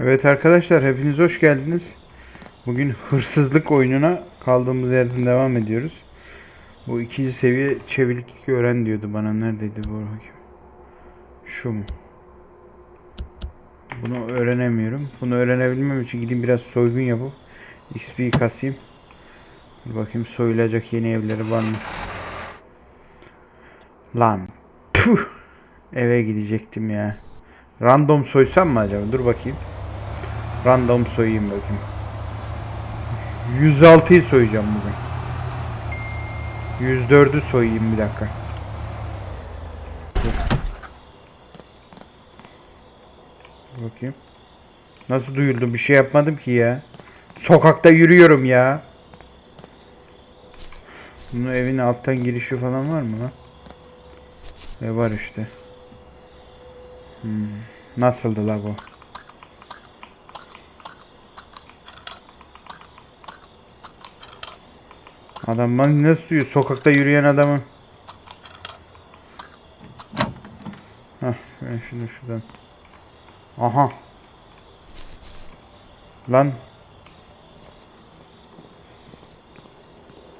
Evet arkadaşlar hepiniz hoş geldiniz. Bugün hırsızlık oyununa kaldığımız yerden devam ediyoruz. Bu ikinci seviye çeviklik öğren diyordu bana. Neredeydi bu bakayım. Şu mu? Bunu öğrenemiyorum. Bunu öğrenebilmem için gideyim biraz soygun yapıp XP'yi kasayım. Bir bakayım soyulacak yeni evleri var mı? Lan. Puh. Eve gidecektim ya. Random soysam mı acaba? Dur bakayım. Random soyayım bakayım. 106'yı soyacağım bugün. 104'ü soyayım bir dakika. Bakayım. Nasıl duyuldu? Bir şey yapmadım ki ya. Sokakta yürüyorum ya. Bunun evin alttan girişi falan var mı lan? E var işte. Hmm. Nasıldı la bu? Adam bana nasıl diyor sokakta yürüyen adamı. Hah ben şunu şuradan. Aha. Lan.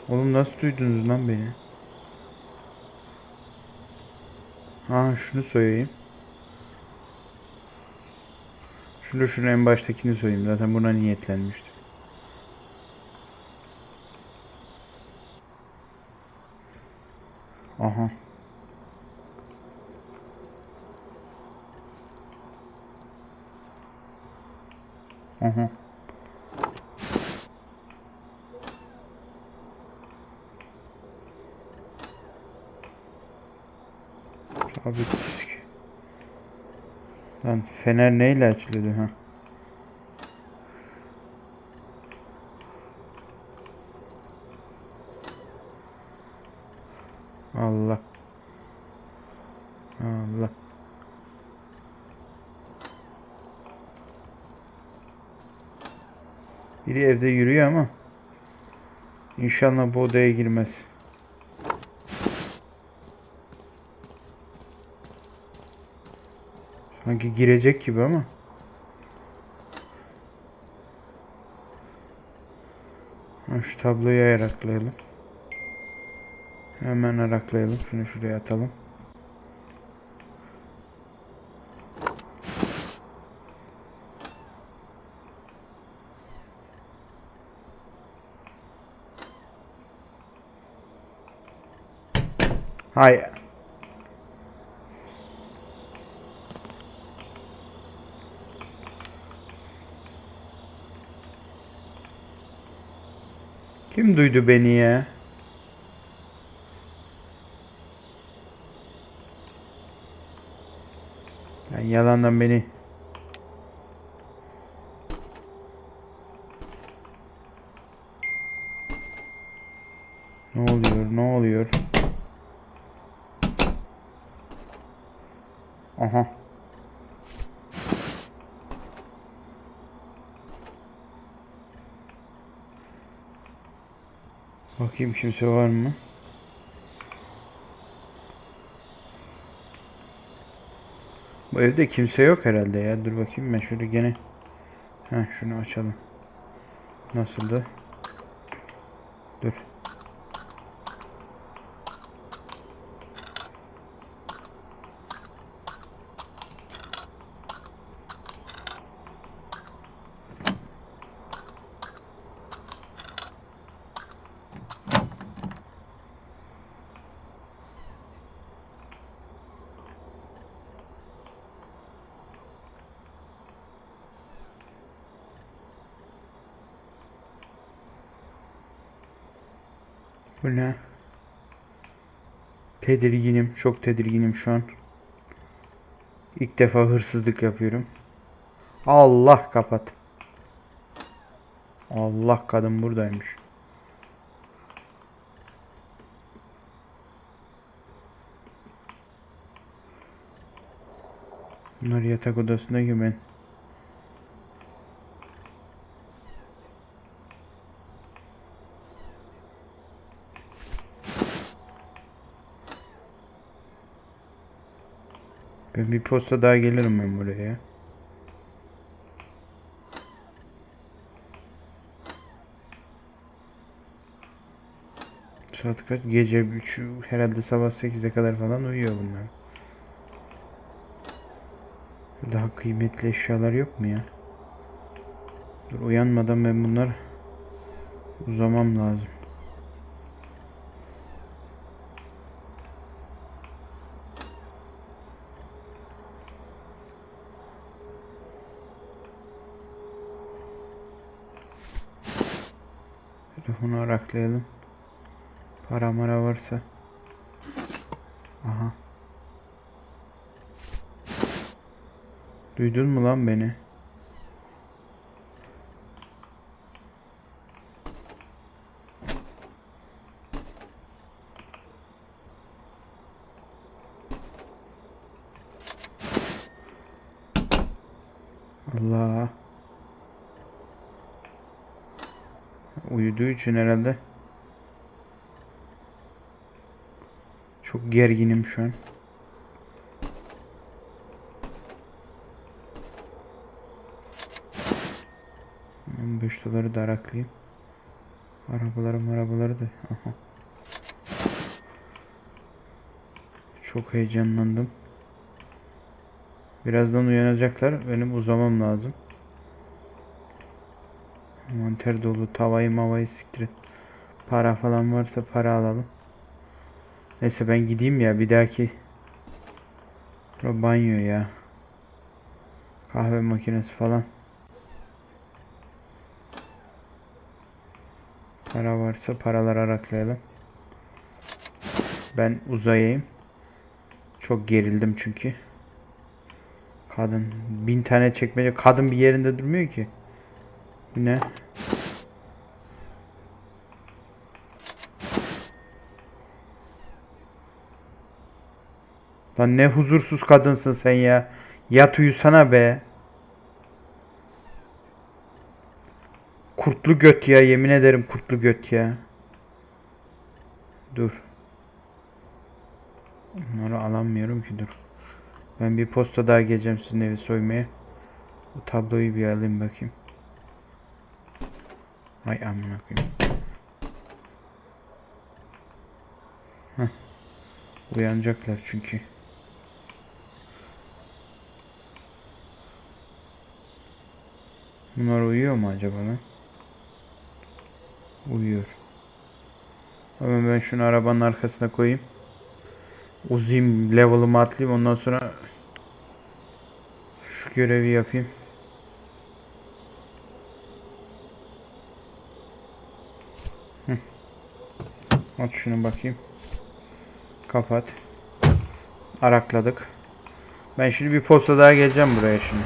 Oğlum nasıl duydunuz lan beni? Ha şunu soyayım. Şunu şunu en baştakini soyayım. Zaten buna niyetlenmiştim. Aha. Aha. Disk. Lan fener neyle açılıyordu ha? Allah. Allah. Biri evde yürüyor ama inşallah bu odaya girmez. Sanki girecek gibi ama. Şu tabloyu ayaklayalım. Hemen araklayalım. Şunu şuraya atalım. Hay. Kim duydu beni ya? Yani yalandan beni Ne oluyor? Ne oluyor? Aha. Bakayım kimse var mı? Bu evde kimse yok herhalde ya. Dur bakayım ben şöyle gene. Heh şunu açalım. Nasıldı? Bu ne? Tedirginim. Çok tedirginim şu an. İlk defa hırsızlık yapıyorum. Allah kapat. Allah kadın buradaymış. Bunlar yatak odasında ki ben. Ve bir posta daha gelirim ben buraya. Saat kaç? Gece 3 herhalde sabah 8'e kadar falan uyuyor bunlar. Daha kıymetli eşyalar yok mu ya? Dur uyanmadan ben bunlar uzamam lazım. Araklayalım. Para mara varsa. Aha. Duydun mu lan beni? Allah. Uyuduğu için herhalde. Çok gerginim şu an. Ben 5 doları da araklayayım. Arabaları arabaları da. Aha. Çok heyecanlandım. Birazdan uyanacaklar. Benim uzamam lazım. Manter dolu. Tavayı mavayı siktir. Para falan varsa para alalım. Neyse ben gideyim ya. Bir dahaki Bura banyo ya. Kahve makinesi falan. Para varsa paralar araklayalım. Ben uzayayım. Çok gerildim çünkü. Kadın bin tane çekmece kadın bir yerinde durmuyor ki. Bu ne? Lan ne huzursuz kadınsın sen ya. Yat uyusana be. Kurtlu göt ya yemin ederim kurtlu göt ya. Dur. Bunları alamıyorum ki dur. Ben bir posta daha geleceğim sizin evi soymaya. Bu tabloyu bir alayım bakayım. Ay amına koyayım. Heh. Uyanacaklar çünkü. Bunlar uyuyor mu acaba lan? Uyuyor. Hemen ben şunu arabanın arkasına koyayım. Uzayım level'ımı atlayayım ondan sonra şu görevi yapayım. At şunu bakayım. Kapat. Arakladık. Ben şimdi bir posta daha geleceğim buraya şimdi.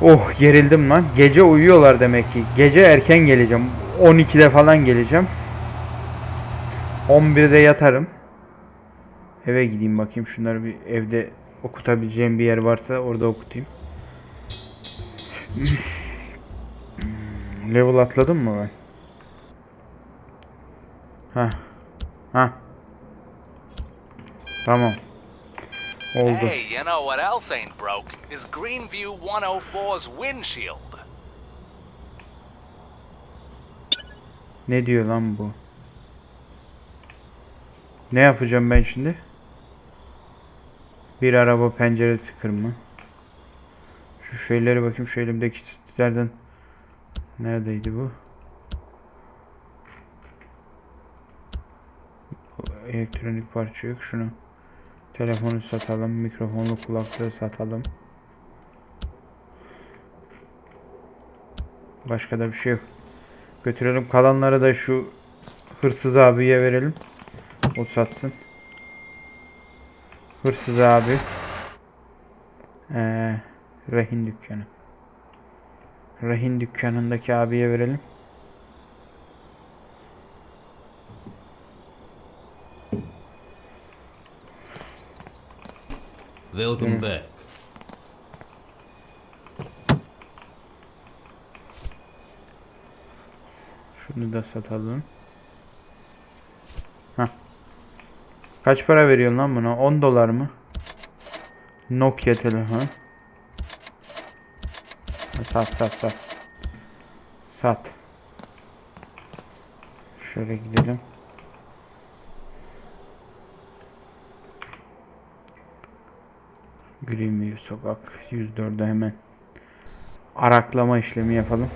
Oh gerildim lan. Gece uyuyorlar demek ki. Gece erken geleceğim. 12'de falan geleceğim. 11'de yatarım. Eve gideyim bakayım şunları bir evde okutabileceğim bir yer varsa orada okutayım. Level atladım mı ben? Ha. Ha. Tamam. Oldu. Hey, you know what else ain't broke? Is Greenview 104's windshield. Ne diyor lan bu? Ne yapacağım ben şimdi? Bir araba penceresi kırma. Şu şeylere bakayım şu elimdeki çizgilerden. Neredeydi bu? Elektronik parça yok. Şunu telefonu satalım. Mikrofonlu kulaklığı satalım. Başka da bir şey yok. Götürelim. Kalanları da şu hırsız abiye verelim. O satsın. Hırsız abi. Ee, rehin dükkanı. Rehin dükkanındaki abiye verelim. Welcome back. Şunu da satalım. Hah. Kaç para veriyorsun lan buna? 10 dolar mı? Nokia telefon. Sat sat sat. Sat. Şöyle gidelim. Greenview sokak 104'e hemen araklama işlemi yapalım.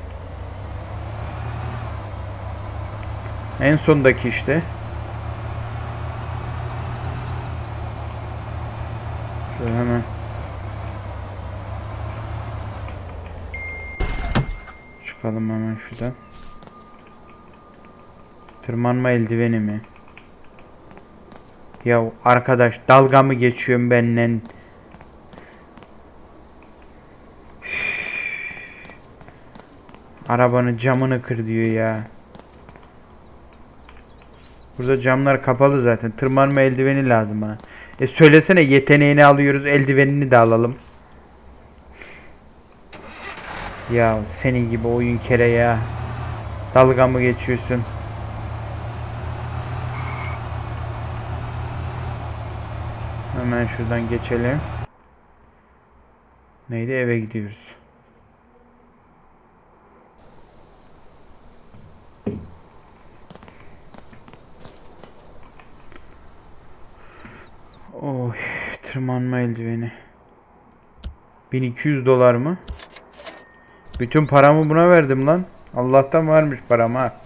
En sondaki işte. Şöyle hemen çıkalım hemen şuradan. Tırmanma eldiveni mi? Ya arkadaş dalga mı geçiyorsun benden? Arabanın camını kır diyor ya. Burada camlar kapalı zaten. Tırmanma eldiveni lazım bana. E söylesene yeteneğini alıyoruz, eldivenini de alalım. Ya senin gibi oyun kere ya. Dalga mı geçiyorsun? Hemen şuradan geçelim. Neydi eve gidiyoruz. Tırmanma eldiveni. 1200 dolar mı? Bütün paramı buna verdim lan. Allah'tan varmış param ha.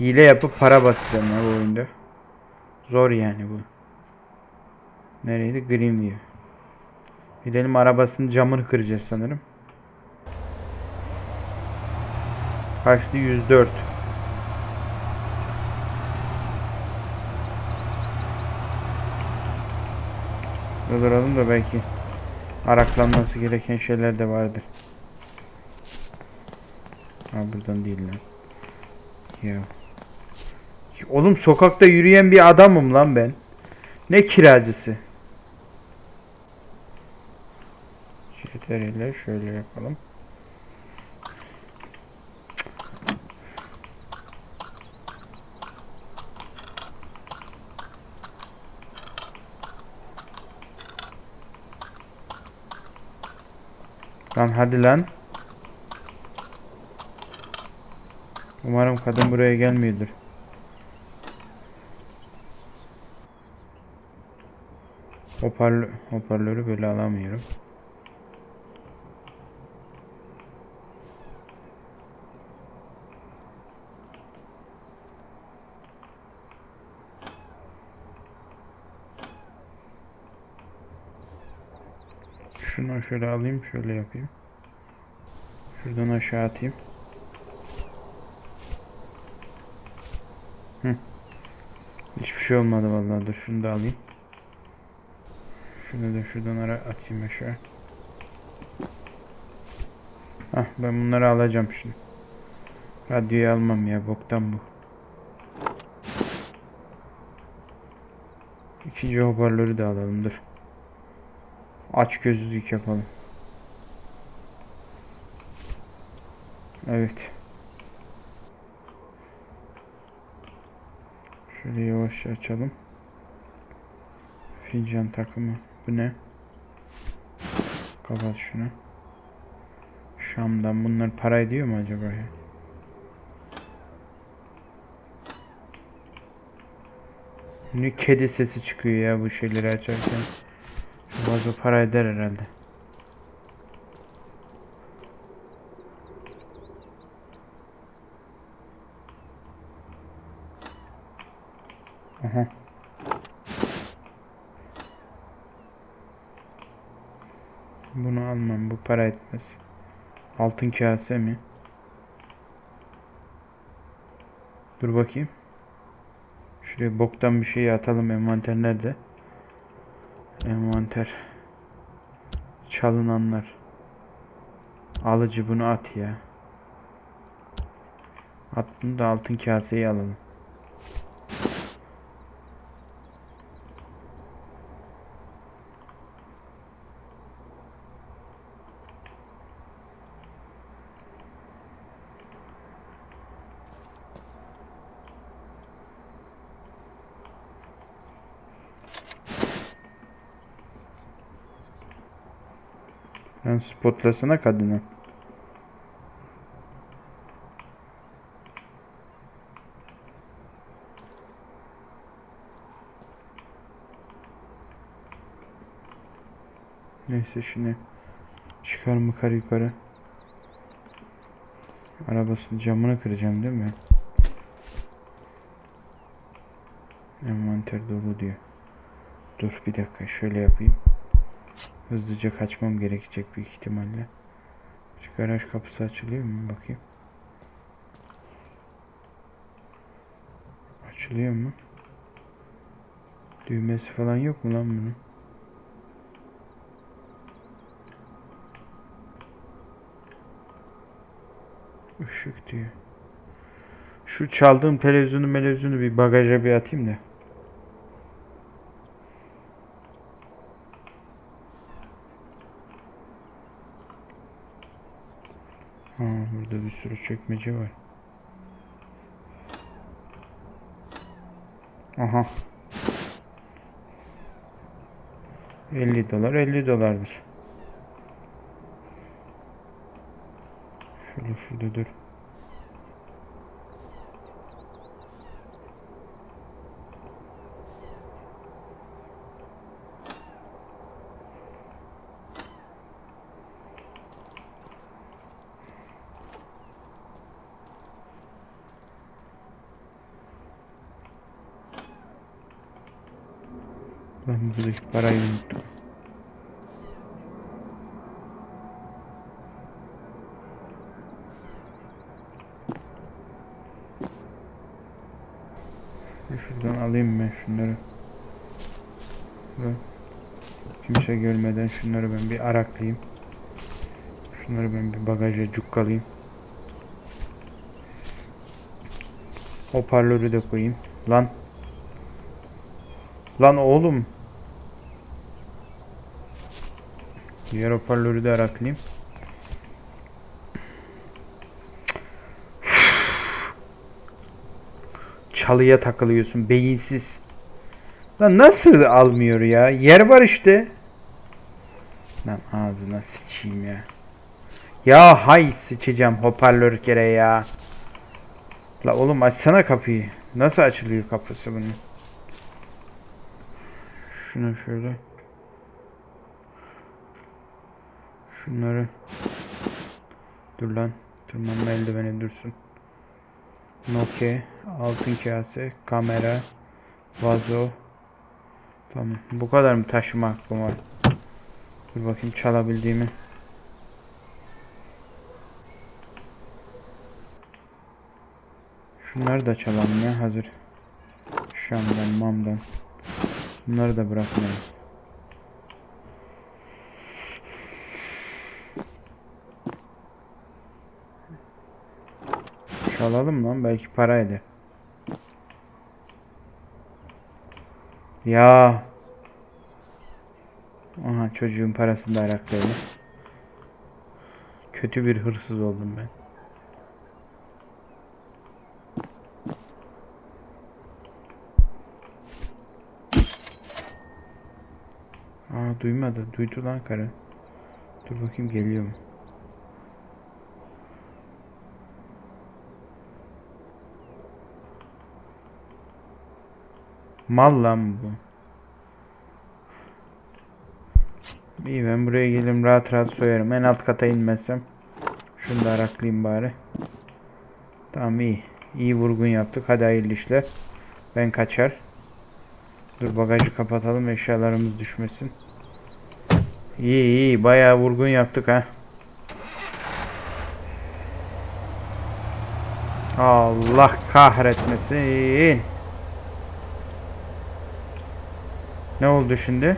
Hile yapıp para basacağım ya bu oyunda. Zor yani bu. Nereydi? Greenview. Gidelim arabasının camını kıracağız sanırım. Kaçtı? 104. Durduralım da belki araklanması gereken şeyler de vardır. Ha buradan değil lan. Ya. Oğlum sokakta yürüyen bir adamım lan ben. Ne kiracısı? Şirketleriyle şöyle yapalım. Lan hadi lan. Umarım kadın buraya gelmiyordur. Hoparlö hoparlörü böyle alamıyorum. Şunu şöyle alayım, şöyle yapayım. Şuradan aşağı atayım. Hı. Hiçbir şey olmadı vallahi. Dur şunu da alayım. Şunu da şuradan ara atayım aşağı. Hah ben bunları alacağım şimdi. Radyoyu almam ya boktan bu. İkinci hoparlörü de alalım dur. Aç gözlülük yapalım. Evet. Şöyle yavaşça açalım. Fincan takımı. Bu ne? Kapat şunu. Şam'dan bunlar para ediyor mu acaba ya? Ne kedi sesi çıkıyor ya bu şeyleri açarken. Fazla para eder herhalde. Aha. Bunu almam. Bu para etmez. Altın kase mi? Dur bakayım. Şuraya boktan bir şey atalım. Envanter nerede? Envanter. Çalınanlar. Alıcı bunu at ya. At bunu da altın kaseyi alalım. Yani spotlasana kadını. Neyse şimdi çıkar mı kar yukarı. Arabasının camını kıracağım değil mi? Envanter dolu diyor. Dur bir dakika şöyle yapayım. Hızlıca kaçmam gerekecek büyük ihtimalle. Şu garaj kapısı açılıyor mu bakayım. Açılıyor mu? Düğmesi falan yok mu lan bunun? Işık diyor. Şu çaldığım televizyonu televizyonu bir bagaja bir atayım da. Ha, burada bir sürü çekmece var. Aha. 50 dolar 50 dolardır. Şöyle şurada dur. Ben buradaki parayı unuttum. Şuradan alayım ben şunları. Kimse görmeden şunları ben bir araklayayım. Şunları ben bir bagaja cukkalayayım. Hoparlörü de koyayım. Lan. Lan oğlum. Diğer hoparlörü de araklayayım. Çalıya takılıyorsun beyinsiz. Lan nasıl almıyor ya? Yer var işte. Lan ağzına sıçayım ya. Ya hay sıçacağım hoparlör kere ya. La oğlum açsana kapıyı. Nasıl açılıyor kapısı bunun? Şunu şöyle. Şunları. Dur lan. Tırmanma eldiveni dursun. Nokia, altın kase, kamera, vazo. Tamam. Bu kadar mı taşıma hakkım var? Dur bakayım çalabildiğimi. Şunları da çalalım ya hazır. Şam'dan, mamdan. Bunları da bırakmayalım. Çalalım lan belki para eder. Ya. Aha çocuğun parasını da araklayalım. Kötü bir hırsız oldum ben. Aa duymadı. Duydu lan karı. Dur bakayım geliyor mu? Mal lan bu. İyi ben buraya gelim rahat rahat soyarım. En alt kata inmezsem. Şunu da araklayayım bari. Tamam iyi. İyi vurgun yaptık. Hadi hayırlı işler. Ben kaçar. Dur bagajı kapatalım eşyalarımız düşmesin. İyi iyi bayağı vurgun yaptık ha. Allah kahretmesin. Ne oldu şimdi?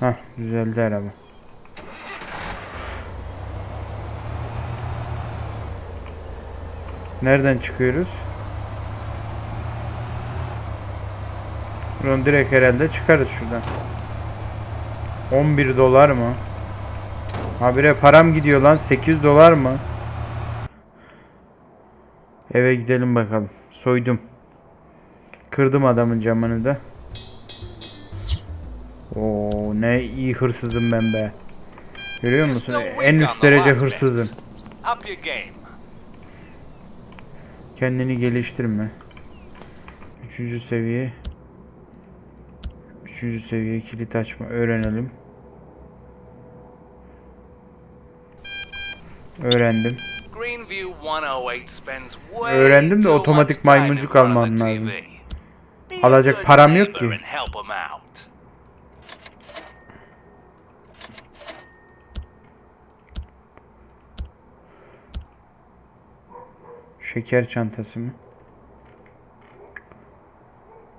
Hah düzeldi araba. Nereden çıkıyoruz? Buradan direkt herhalde çıkarız şuradan. 11 dolar mı? Habire param gidiyor lan 8 dolar mı? Eve gidelim bakalım. Soydum. Kırdım adamın camını da. Oo ne iyi hırsızım ben be. Görüyor musun? En üst derece hırsızım. Kendini geliştirme. Üçüncü seviye. Üçüncü seviye kilit açma öğrenelim. Öğrendim. Greenview 108 spends way Öğrendim de otomatik maymuncuk almam lazım. Alacak param yok ki. Şeker çantası mı?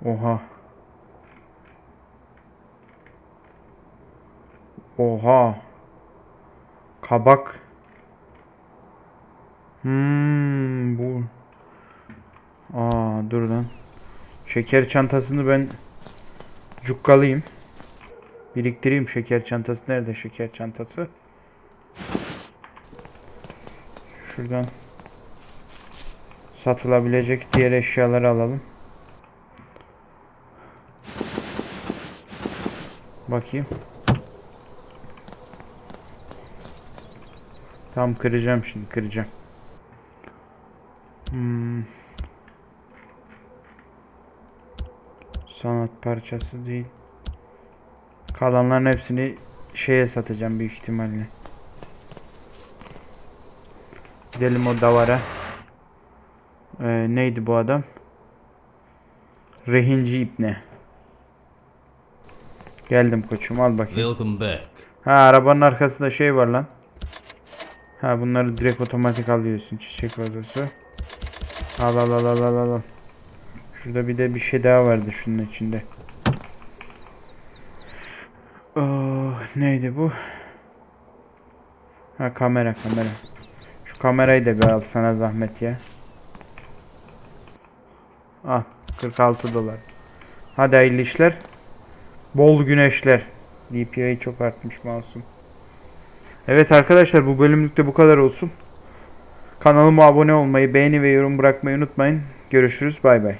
Oha. Oha. Kabak. Hmm, bu. Aa, dur lan. Şeker çantasını ben cukkalıyım. Biriktireyim şeker çantası. Nerede şeker çantası? Şuradan satılabilecek diğer eşyaları alalım. Bakayım. Tam kıracağım şimdi kıracağım. Sanat parçası değil. Kalanların hepsini şeye satacağım büyük ihtimalle. Gidelim o davara. Ee, neydi bu adam? Rehinci İbne. Geldim koçum al bakayım. Welcome back. Ha arabanın arkasında şey var lan. Ha bunları direkt otomatik alıyorsun çiçek vazosu. Al al al al al al, al. Şurada bir de bir şey daha vardı şunun içinde. Oh, neydi bu? Ha kamera kamera. Şu kamerayı da bir al sana zahmet ya. Al 46 dolar. Hadi hayırlı işler. Bol güneşler. DPI çok artmış masum. Evet arkadaşlar bu bölümlükte bu kadar olsun. Kanalıma abone olmayı, beğeni ve yorum bırakmayı unutmayın. Görüşürüz bay bay.